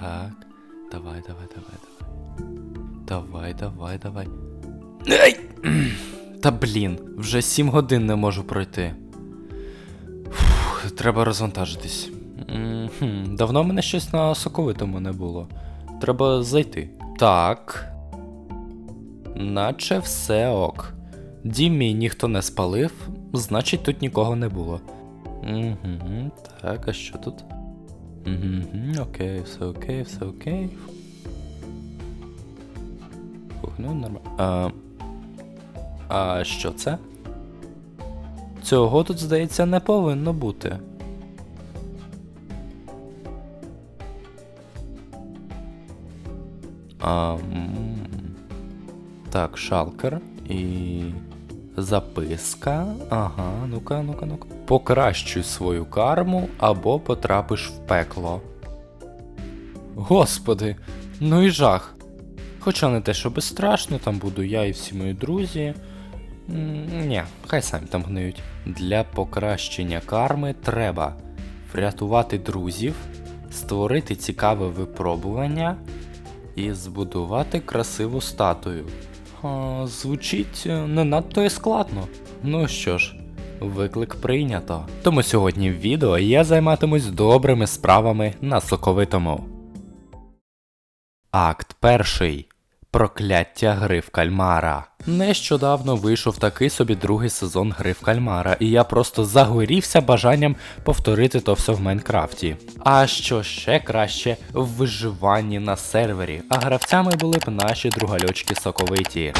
Так. Давай, давай, давай, давай. Давай, давай, давай. Ай! Та блін, вже 7 годин не можу пройти. Фух, треба розвантажитись. Мгм, Давно в мене щось на соковитому не було. Треба зайти. Так. Наче все ок. Дім мій ніхто не спалив, значить тут нікого не було. Угу, так, а що тут? Угу, окей, все окей, все окей. Фух, ну нормально. А, а що це? Цього тут, здається, не повинно бути. А, так, шалкер і. Записка. Ага, ну-ка, ну-ка, ну-ка. Покращуй свою карму або потрапиш в пекло. Господи, ну і жах. Хоча не те, щоб страшно, там буду я і всі мої друзі. Ні, хай самі там гниють. Для покращення карми треба врятувати друзів, створити цікаве випробування і збудувати красиву статую. А, звучить не надто і складно. Ну що ж, виклик прийнято. Тому сьогодні в відео я займатимусь добрими справами на соковитому. Акт перший. Прокляття гри в кальмара. Нещодавно вийшов такий собі другий сезон гри в кальмара, і я просто загорівся бажанням повторити то все в Майнкрафті. А що ще краще в виживанні на сервері, а гравцями були б наші другальочки соковиті.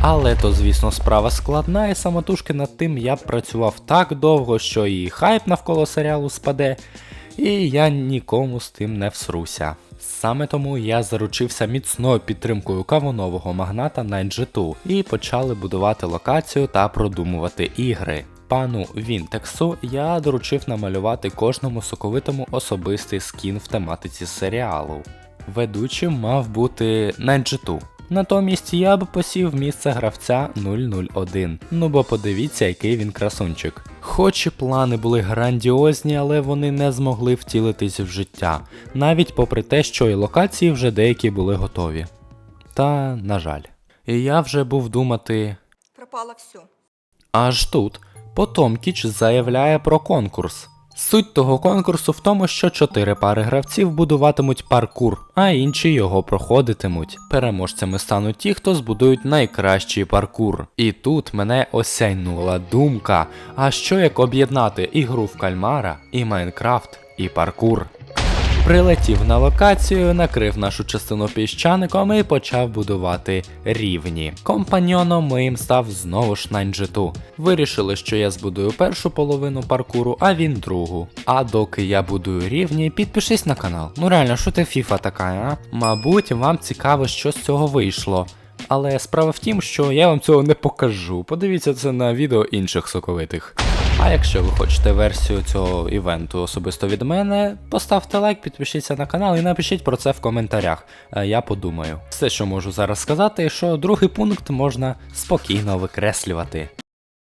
Але то, звісно, справа складна, і самотужки над тим я працював так довго, що і хайп навколо серіалу спаде, і я нікому з тим не всруся. Саме тому я заручився міцною підтримкою кавунового магната Найджету і почали будувати локацію та продумувати ігри. Пану Вінтексу я доручив намалювати кожному соковитому особистий скін в тематиці серіалу. Ведучим мав бути Найджету. Натомість я б посів місце гравця 001. Ну бо подивіться, який він красунчик. Хоч і плани були грандіозні, але вони не змогли втілитись в життя, навіть попри те, що і локації вже деякі були готові. Та, на жаль. І я вже був думати. Пропало все. Аж тут Потомкіч заявляє про конкурс. Суть того конкурсу в тому, що чотири пари гравців будуватимуть паркур, а інші його проходитимуть. Переможцями стануть ті, хто збудують найкращий паркур. І тут мене осяйнула думка: а що як об'єднати ігру в кальмара, і Майнкрафт, і паркур? Прилетів на локацію, накрив нашу частину піщаником і почав будувати рівні. Компаньйоном моїм став знову ж Нанджиту. Вирішили, що я збудую першу половину паркуру, а він другу. А доки я будую рівні, підпишись на канал. Ну реально, що ти фіфа така, а? Мабуть, вам цікаво, що з цього вийшло. Але справа в тім, що я вам цього не покажу. Подивіться це на відео інших соковитих. А якщо ви хочете версію цього івенту особисто від мене, поставте лайк, підпишіться на канал і напишіть про це в коментарях. Е, Я подумаю. Все, що можу зараз сказати, що другий пункт можна спокійно викреслювати.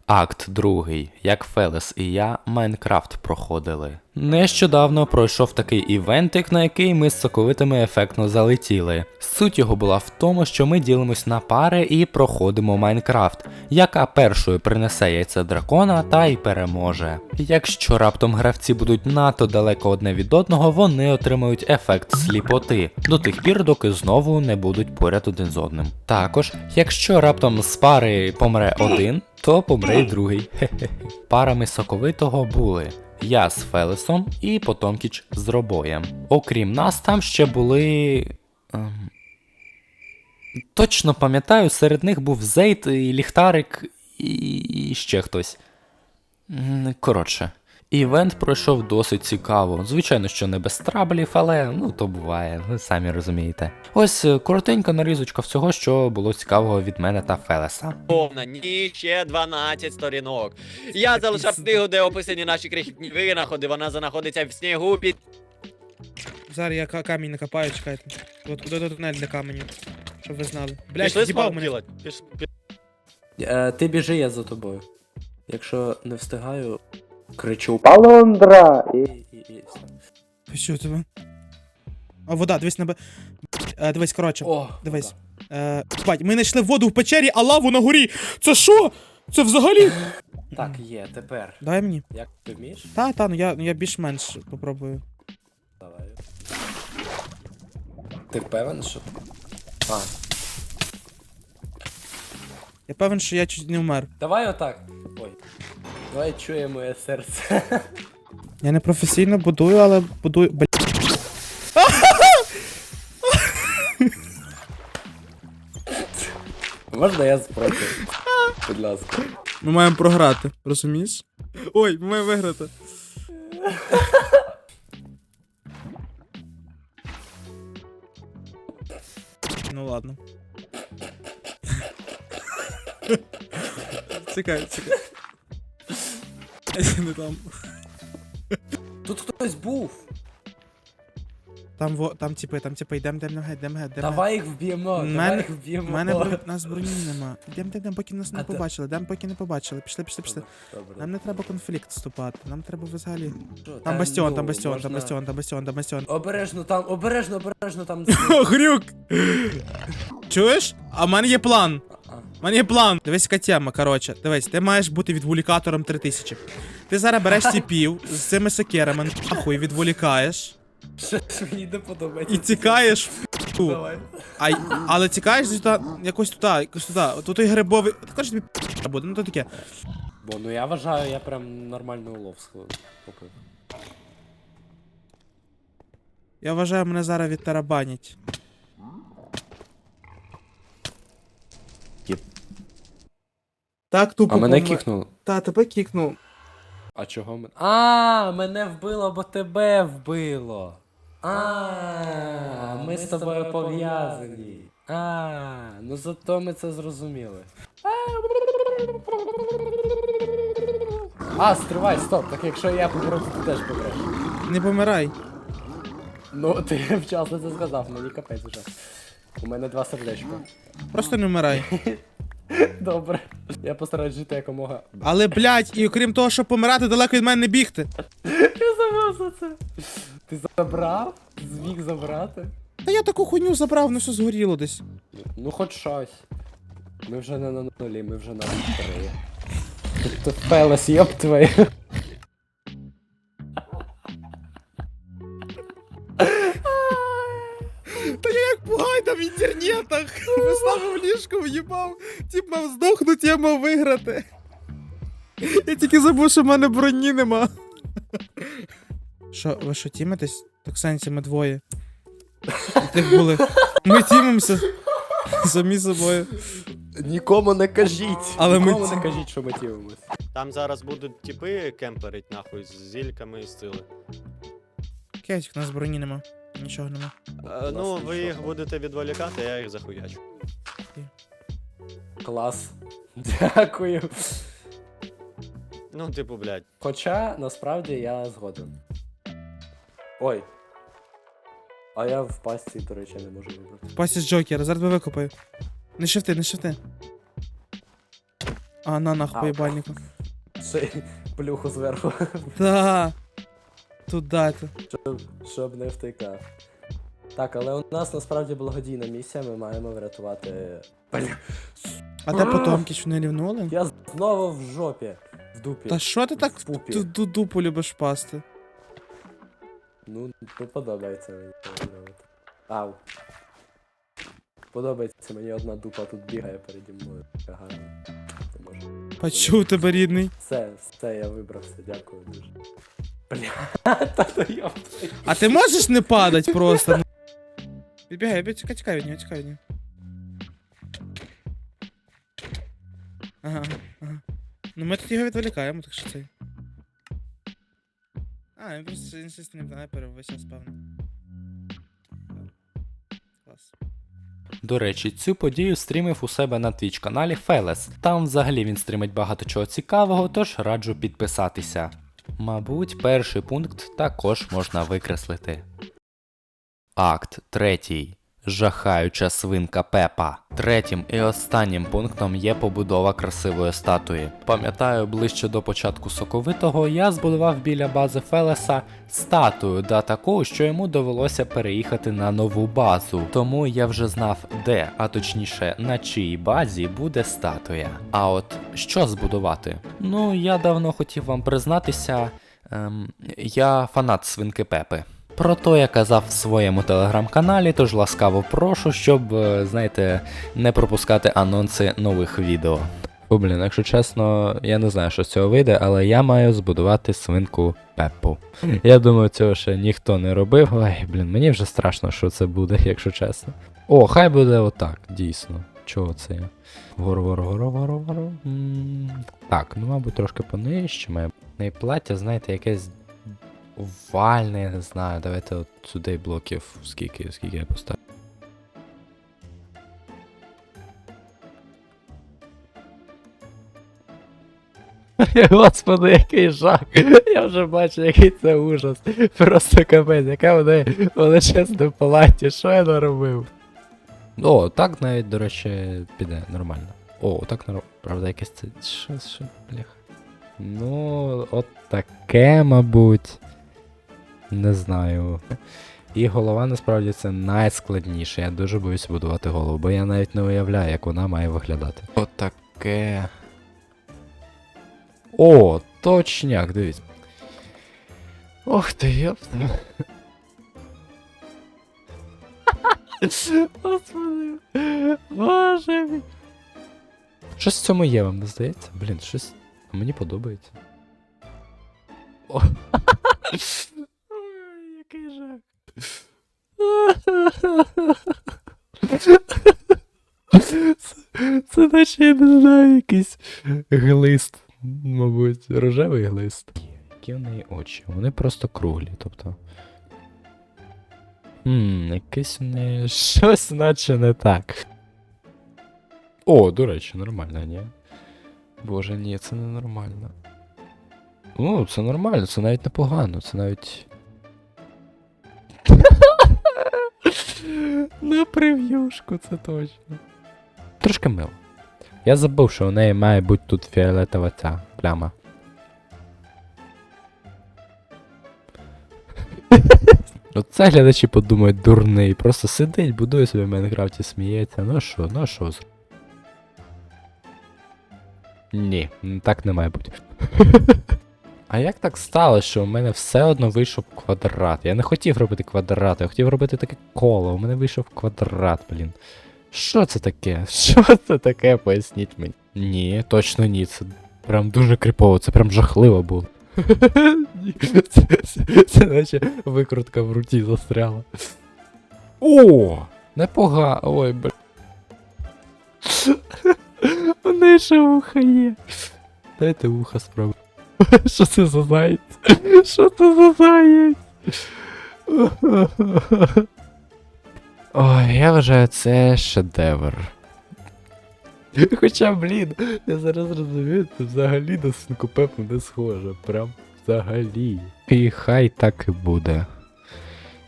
Акт другий, як Фелес і я Майнкрафт проходили. Нещодавно пройшов такий івентик, на який ми з соковитими ефектно залетіли. Суть його була в тому, що ми ділимось на пари і проходимо Майнкрафт, яка першою принесе яйце дракона та й переможе. Якщо раптом гравці будуть надто далеко одне від одного, вони отримають ефект сліпоти до тих пір, доки знову не будуть поряд один з одним. Також, якщо раптом з пари помре один, то помре й другий. Парами соковитого були я з Фелесом і Потомкіч з Робоєм. Окрім нас, там ще були. Ем... Точно пам'ятаю, серед них був Зейт, і Ліхтарик і ще хтось. Коротше. Івент пройшов досить цікаво. Звичайно, що не без траблів, але ну то буває, ви самі розумієте. Ось е, коротенька нарізочка всього, що було цікавого від мене та Фелеса. Повна ні, ще 12 сторінок. Я залишав книгу, де описані наші крихітні винаходи. Вона знаходиться в снігу під Зараз я ка- камінь накопаю, чекайте. От куди тут тунель для каменю. Щоб ви знали. Блять, з'їбав мене. Піш... Е, ти біжи, я за тобою. Якщо не встигаю, кричу Палондра! І і, і, і все. Що тебе? А, вода, дивись на б... Е, дивись, коротше. О, Дивись. Е, бать, ми знайшли воду в печері, а лаву на горі. Це що? Це взагалі. Так, є, тепер. Дай мені. Як ти вмієш? Та, та, ну я, ну я більш-менш попробую. Давай. Ти певен, що. А. Я певен, що я чуть не вмер. Давай отак. Ой. Давай чує моє серце. Я не професійно будую, але будую. Бля. Можна я спробую? Будь ласка. Ми маємо програти, розумієш? Ой, ми маємо виграти. Ну ладно. Чекай, цікаво. Не там. Тут хтось був. Там, во, там типи, там типи, йдем, йдем, йдем, йдем, йдем. Давай їх вб'ємо. Давай їх У мене бро... нас броні нема. Йдем, йдем, йдем, поки нас А не ти- побачили, йдем, поки не побачили. Пішли, пішли, пішли. Добре. Нам не треба конфлікт вступати, нам треба взагалі. Що, Там та бастіон, ну, там бастіон, там можна- бастіон, там бастіон, там бастіон. Обережно там, обережно, обережно там. Грюк! Чуєш? А в мене є план. А, У мене є план. Дивись, яка тема, коротше. Дивись, ти маєш бути відволікатором 3000. Ти зараз береш ціпів з цими сокерами, нахуй відволікаєш Що ж мені не подобається. і тікаєш в ту. Давай. А, й- але тікаєш туди, якось туди, якось туди. Тут той грибовий. Ти кажеш, тобі п***а буде, ну то таке. Бо ну я вважаю, я прям нормальний улов схопив. Я вважаю, мене зараз відтарабанять. Єп. Так, тупо. А мене помер- кікнуло. Та, тебе кікнув. А чого мене? А, мене вбило, бо тебе вбило. А, ми з тобою пов'язані. А, ну зато ми це зрозуміли. А, стривай, стоп, так якщо я помру, то ти теж помреш. Не помирай. Ну, ти вчасно це сказав, мені капець вже. У мене два сердечка. Просто не вмирай. Добре. Я постараюсь жити якомога. Але, блядь, і окрім того, щоб помирати, далеко від мене не бігти. Я забрав за це. Ти забрав? Зміг забрати? Та я таку хуйню забрав, ну все згоріло десь. Ну хоч щось. Ми вже не на нулі, ми вже на три. Тобто фелес, йоп твою. Виставив ліжко, в'їбав. Тіп мав здохнути, я мав виграти. Я тільки забув, що в мене броні нема. Що, ви що, тімитесь? Так сенсі, ми двоє. І тих були. Ми тімимося. Самі собою. Нікому не кажіть. Але ми Нікому ці- не кажіть, що ми тівимось. Там зараз будуть типи кемперить нахуй з зільками і з цили. Кеть, у нас броні нема. Нічого нема. Е, ну, ви їх будете відволікати, я їх захуячу. Клас. Дякую. Ну, типу, блядь. Хоча насправді я згоден. Ой. А я в пастці, до речі, не можу вибрати. Пасі з Джокера, зараз тебе викопаю. Не шифти, не шифти. А, на нахуй, Ау. поїбальнику. Ще й плюху зверху, Да. Туда то. щоб, щоб не втикав. Так, але у нас насправді благодійна місія, ми маємо врятувати. Бля, А де потомки що не рівнули? Я знову в жопі. В дупі. Та що ти так В пупі. ду- ду- дупу любиш пасти? Ну, не подобається мені це. Ау. Подобається мені одна дупа тут бігає переді мною. Така гарна. Не можу. Почув тебе рідний. Все, все, я вибрався, дякую дуже. Бля, та то йоп. А ти можеш не падать просто? ну? Підбігай, бі- чекай, чекай від нього. Ага, ага. Ну ми тут його відволікаємо, так що цей. А, він просто інсистентним снайпером весь час певно. Клас. До речі, цю подію стрімив у себе на Twitch каналі Фелес. Там взагалі він стрімить багато чого цікавого, тож раджу підписатися. Мабуть, перший пункт також можна викреслити. Акт 3. Жахаюча свинка Пепа. Третім і останнім пунктом є побудова красивої статуї. Пам'ятаю, ближче до початку соковитого я збудував біля бази Фелеса статую да таку, що йому довелося переїхати на нову базу. Тому я вже знав, де, а точніше на чиїй базі буде статуя. А от що збудувати? Ну, я давно хотів вам признатися. Ем, я фанат свинки Пепи. Про то я казав в своєму телеграм-каналі, тож ласкаво прошу, щоб, е, знаєте, не пропускати анонси нових відео. О, блін, якщо чесно, я не знаю, що з цього вийде, але я маю збудувати свинку Пеппу. Я думаю, цього ще ніхто не робив. Ой, блін, мені вже страшно, що це буде, якщо чесно. О, хай буде отак, дійсно. Чого це я? Гору, гору, гору, гору, гору. Так, ну, мабуть, трошки понижче має. Плаття, знаєте, якесь овальне, я не знаю. Давайте от сюди блоків скільки, скільки я поставлю. Господи, який жах. Я вже бачу, який це ужас. Просто капець, яке вони величезне палаті, що я наробив? О, так навіть, до речі, піде нормально. О, так нормально. Правда, якесь це. Що, що, бляха. Ну, от таке, мабуть. Не знаю. І голова насправді це найскладніше. Я дуже боюся будувати голову, бо я навіть не уявляю, як вона має виглядати. Отаке. О, точняк, дивіться. Ох ти, йопта. Господи. Боже. Щось в цьому є, вам не здається? Блін, щось мені подобається. Ой, який жах. Це, наче я не знаю, якийсь глист, мабуть, рожевий глист. Які в неї очі? Вони просто круглі, тобто. Хм, якесь в неї щось наче не так. О, до речі, нормально, ні? Боже, ні, це не нормально. Ну, це нормально, це навіть непогано, це навіть. На прев'юшку, це точно. Трошки мило. Я забув, що у неї має бути тут фіолетова ця пляма. Оце глядачі подумають дурний. Просто сидить, будує собі в Майнкрафті, сміється. Ну що, ну що з. Ні, так не має бути. А як так сталося, що у мене все одно вийшов квадрат? Я не хотів робити квадрат, я хотів робити таке коло, у мене вийшов квадрат, блін. Що це таке? Що це таке? Поясніть мені. Ні, точно ні. Це прям дуже крипово, це прям жахливо було. Це, наче викрутка в руті застряла. О! Непогано. Ой, бля. У неї ще вуха є. Дайте вуха спробуй. Що це за заєць? Що це за заєць? Ой, я вважаю, це шедевр. Хоча, блін, я зараз розумію, це взагалі на свинку Пепу не схоже. Прям взагалі. І хай так і буде.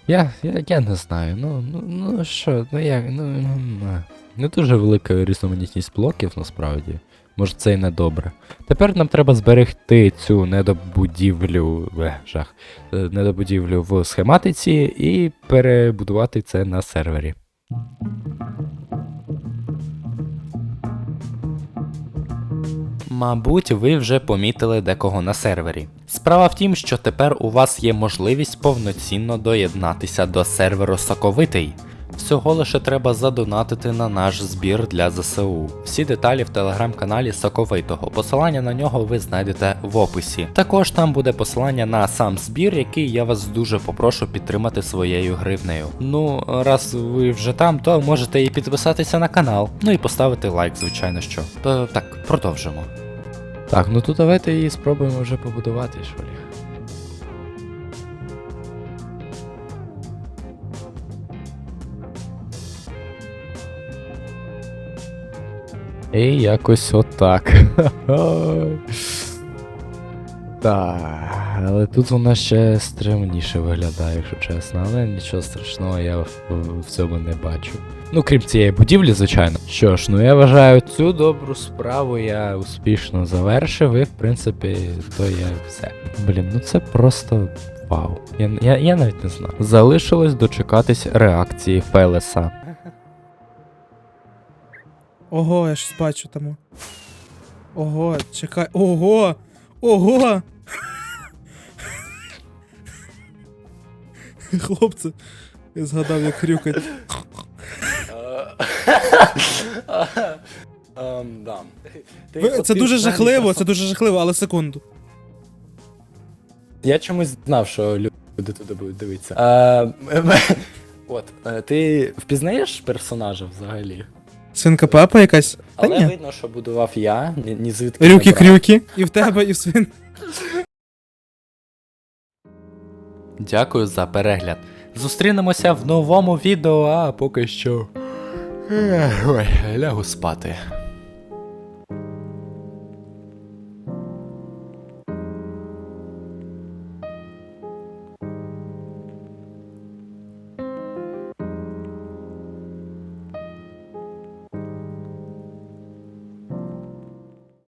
Я, я, я не знаю, ну, ну, ну що, ну як, ну, ну, ну. Не дуже велика різноманітність блоків насправді. Може це і не добре. Тепер нам треба зберегти цю недобудівлю. Е, жах. е, Недобудівлю в схематиці і перебудувати це на сервері. Мабуть, ви вже помітили декого на сервері. Справа в тім, що тепер у вас є можливість повноцінно доєднатися до серверу Соковитий. Всього лише треба задонатити на наш збір для ЗСУ. Всі деталі в телеграм-каналі Соковитого. Посилання на нього ви знайдете в описі. Також там буде посилання на сам збір, який я вас дуже попрошу підтримати своєю гривнею. Ну, раз ви вже там, то можете і підписатися на канал. Ну і поставити лайк, звичайно що. То так, продовжимо. Так, ну то давайте її спробуємо вже побудувати, швалі. І якось отак. Так, але тут вона ще стримніше виглядає, якщо чесно, але нічого страшного я в, в цьому не бачу. Ну, крім цієї будівлі, звичайно. Що ж, ну я вважаю, цю добру справу я успішно завершив, і в принципі, то є все. Блін, ну це просто вау. Я, я, я навіть не знаю. Залишилось дочекатись реакції Фелеса. Ого, я щось бачу тому. Ого, чекай. Ого! Ого! Хлопці, я згадав, як хрюкать. Ви- Це дуже жахливо, це дуже жахливо, але секунду. Я чомусь знав, що люди туди будуть дивитися. А, от, е, ти впізнаєш персонажа взагалі? Свинка папа якась? Та Але ні. видно, що будував я, ні, ні звідки. не брав. Рюки-крюки. І в тебе, і в свин. Дякую за перегляд. Зустрінемося в новому відео, а поки що. Ой, лягу спати.